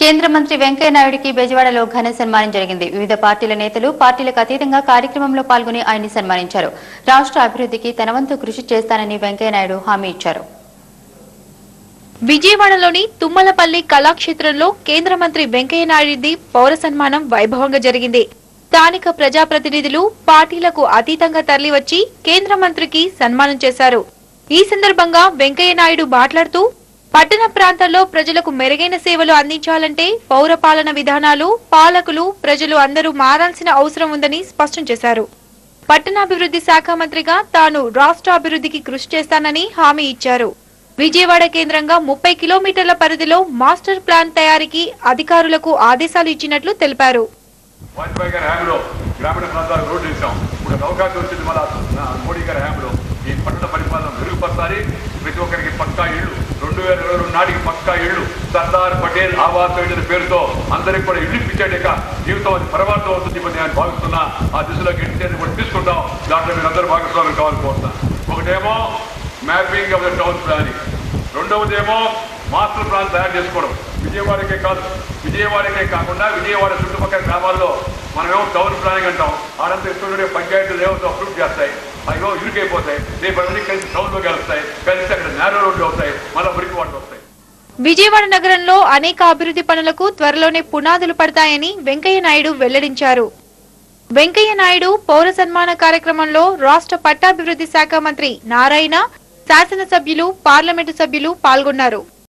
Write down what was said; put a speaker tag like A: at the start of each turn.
A: కేంద్ర మంత్రి వెంకయ్య నాయుడికి బెజవాడలో ఘన సన్మానం జరిగింది. వివిధ పార్టీల నేతలు పార్టీలకు అతీతంగా కార్యక్రమంలో పాల్గొని ఆయన్ని సన్మానించారు. రాష్ట్ర అభివృద్ధికి తనవంతు కృషి చేస్తానని వెంకయ్య నాయుడు హామీ ఇచ్చారు.
B: విజయవాడలోని తుమ్మలపల్లి కళాక్షేత్రంలో కేంద్ర మంత్రి వెంకయ్యనాయుడి పౌర సన్మానం వైభవంగా జరిగింది. స్థానిక ప్రజాప్రతినిధులు పార్టీలకు అతీతంగా తరలివచ్చి కేంద్ర మంత్రికి సన్మానం చేశారు. ఈ సందర్భంగా వెంకయ్య నాయుడు మాట్లాడుతూ పట్టణ ప్రాంతాల్లో ప్రజలకు మెరుగైన సేవలు అందించాలంటే పౌర పాలన విధానాలు పాలకులు ప్రజలు అందరూ మారాల్సిన అవసరం ఉందని స్పష్టం చేశారు. పట్టణాభివృద్ధి శాఖ మంత్రిగా తాను రాష్ట్ర అభివృద్ధికి కృషి చేస్తానని హామీ ఇచ్చారు. విజయవాడ కేంద్రంగా ముప్పై కిలోమీటర్ల పరిధిలో మాస్టర్ ప్లాన్ తయారీకి అధికారులకు ఆదేశాలు ఇచ్చినట్లు తెలిపారు.
C: గ్రామీణ వేసాం ఇప్పుడు అవకాశం వచ్చింది మోడీ గారి హ్యాంలో ఈ పట్టణ పరిపాలన మెరుగుపరచాలి. ప్రతి ఒక్కరికి పక్కా ఇళ్ళు. రెండు వేల ఇరవై రెండు నాటికి పక్కా ఇళ్ళు. సర్దార్ పటేల్ ఆవాస్ యోజన పేరుతో అందరికి కూడా ఇల్లు ఇప్పించేట జీవితం అది పరమార్థం అవుతుంది నేను భావిస్తున్నా. ఆ దిశలో గెలిచేది కూడా తీసుకుంటాం. దాంట్లో మీరు అందరూ భాగస్వామ్యం కావాలని కోరుతున్నా. ఒకటేమో mapping of the town planning రెండవదేమో master plan తయారు చేసుకోవడం. విజయవాడకే కాదు. విజయవాడకే కాకుండా విజయవాడ చుట్టుపక్కల గ్రామాల్లో మనమేమో టౌన్ ప్లానింగ్ అంటాం. ఆడంతా ఇస్తుండే పంచాయతీలు ఏమో అప్రూవ్ చేస్తాయి. అవేమో ఇరుకైపోతాయి రేపు అన్ని కలిసి టౌన్లో కలుస్తాయి కలిసి అక్కడ నేరో రోడ్లు అవుతాయి మళ్ళీ మురికి వాటర్ వస్తాయి.
B: విజయవాడ నగరంలో అనేక అభివృద్ధి పనులకు త్వరలోనే పునాదులు పడతాయని వెంకయ్య నాయుడు వెల్లడించారు. వెంకయ్య నాయుడు పౌర సన్మాన కార్యక్రమంలో రాష్ట్ర పట్టాభివృద్ధి శాఖ మంత్రి నారాయణ శాసనసభ్యులు పార్లమెంటు సభ్యులు పాల్గొన్నారు.